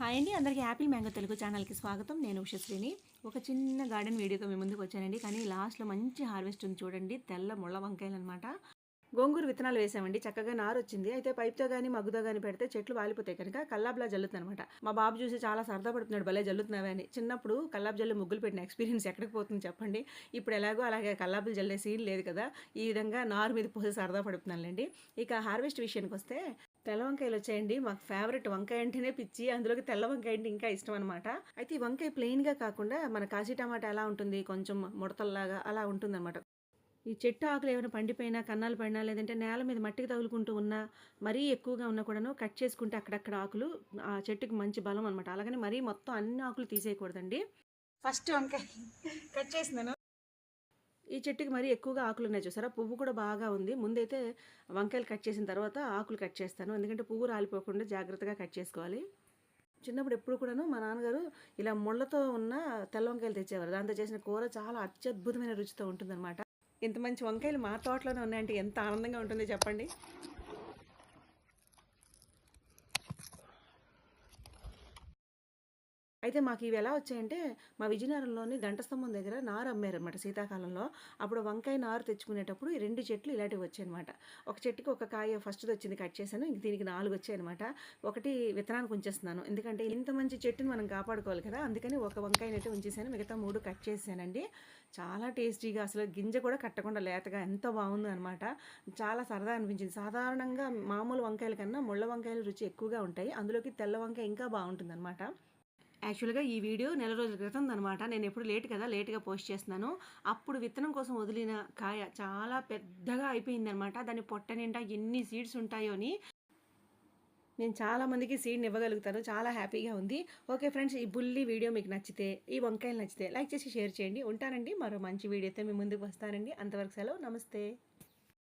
Hi అండి అందరికీ Apple mango Telugu ఛానల్కి స్వాగతం. నేను ఉషశ్రీని. ఒక చిన్న గార్డెన్ వీడియోతో మీ ముందుకు వచ్చానండి. కానీ లాస్ట్లో మంచి హార్వెస్ట్ ఉంది చూడండి. తెల్ల ముళ్ళ వంకాయలు అనమాట గోంగూర విత్తనాలు వేసామండి. చక్కగా నారు వచ్చింది అయితే పైప్తో కానీ మగ్గుతో కానీ పెడితే చెట్లు వాలిపోతాయి. కనుక కల్లాబ్లా జల్లుతుంది అనమాట మా బాబు చూసి చాలా సరదా పడుతున్నాడు. భలే జల్లుతున్నావే అని. చిన్నప్పుడు కల్లాబ్ జల్లు ముగ్గులు పెట్టిన ఎక్స్పీరియన్స్ ఎక్కడికి పోతుంది చెప్పండి. ఇప్పుడు ఎలాగో అలాగే కల్లాబులు జల్లే సీన్ లేదు కదా. ఈ విధంగా నారు మీద పోసి సరదా పడుతున్నానులేండి. ఇక హార్వెస్ట్ విషయానికి వస్తే తెల్ల వంకాయలు వచ్చాయండి. మాకు ఫేవరెట్ వంకాయ అంటేనే పిచ్చి. అందులోకి తెల్ల వంకాయ అంటే ఇంకా ఇష్టం అనమాట అయితే ఈ వంకాయ ప్లెయిన్గా కాకుండా మన కాశీ టమాటా ఎలా ఉంటుంది? కొంచెం ముడతల్లాగా అలా ఉంటుందన్నమాట. ఈ చెట్టు ఆకులు ఏమైనా పండిపోయినా కన్నాలు పడినా లేదంటే నేల మీద మట్టికి తగులుకుంటూ ఉన్నా మరీ ఎక్కువగా ఉన్నా కూడాను కట్ చేసుకుంటే అక్కడక్కడ ఆకులు ఆ చెట్టుకి మంచి బలం అనమాట అలాగని మరీ మొత్తం అన్ని ఆకులు తీసేయకూడదండి. ఫస్ట్ వంకాయ కట్ చేసినాను. ఈ చెట్టుకి మరీ ఎక్కువగా ఆకులు ఉన్నాయి చూసారా? పువ్వు కూడా బాగా ఉంది. ముందైతే వంకాయలు కట్ చేసిన తర్వాత ఆకులు కట్ చేస్తాను. ఎందుకంటే పువ్వు రాలిపోకుండా జాగ్రత్తగా కట్ చేసుకోవాలి. చిన్నప్పుడు ఎప్పుడు కూడాను మా నాన్నగారు ఇలా ముళ్ళతో ఉన్న తెల్ల వంకాయలు తెచ్చేవారు. దాంతో చేసిన కూర చాలా అత్యద్భుతమైన రుచితో ఉంటుందన్నమాట. ఇంత మంచి వంకాయలు మా తోటలోనే ఉన్నాయంటే ఎంత ఆనందంగా ఉంటుంది చెప్పండి. అయితే మాకు ఇవి ఎలా వచ్చాయంటే మా విజయనగరంలోని గంటస్తంభం దగ్గర నారు అమ్మారనమాట శీతాకాలంలో. అప్పుడు వంకాయ నారు తెచ్చుకునేటప్పుడు ఈ రెండు చెట్లు ఇలాంటివి వచ్చాయన్నమాట. ఒక చెట్టుకి ఒక కాయ ఫస్ట్ది వచ్చింది కట్ చేశాను. ఇంక దీనికి నాలుగు వచ్చాయన్నమాట. ఒకటి విత్తనానికి ఉంచేస్తున్నాను. ఎందుకంటే ఇంత మంచి చెట్టుని మనం కాపాడుకోవాలి కదా అందుకని ఒక వంకాయనైతే ఉంచేసాను మిగతా మూడు కట్ చేశానండి. చాలా టేస్టీగా అసలు గింజ కూడా కట్టకుండా లేతగా ఎంత బాగుంది అనమాట చాలా సరదా అనిపించింది. సాధారణంగా మామూలు వంకాయల కన్నా ముళ్ళ వంకాయల రుచి ఎక్కువగా ఉంటాయి. అందులోకి తెల్ల వంకాయ ఇంకా బాగుంటుంది అనమాట యాక్చువల్గా ఈ వీడియో నెల రోజుల క్రితం అనమాట నేను ఎప్పుడు లేట్ కదా లేట్గా పోస్ట్ చేస్తున్నాను. అప్పుడు విత్తనం కోసం వదిలిన కాయ చాలా పెద్దగా అయిపోయింది అనమాట దాని పొట్ట నిండా ఎన్ని సీడ్స్ ఉంటాయో అని నేను చాలా మందికి సీడ్ని ఇవ్వగలుగుతాను. చాలా హ్యాపీగా ఉంది. ఓకే ఫ్రెండ్స్ ఈ బుల్లి వీడియో మీకు నచ్చితే ఈ వంకాయలు నచ్చితే లైక్ చేసి షేర్ చేయండి. ఉంటానండి. మరో మంచి వీడియోతో మీ ముందుకు వస్తానండి. అంతవరకు సెలవు. నమస్తే.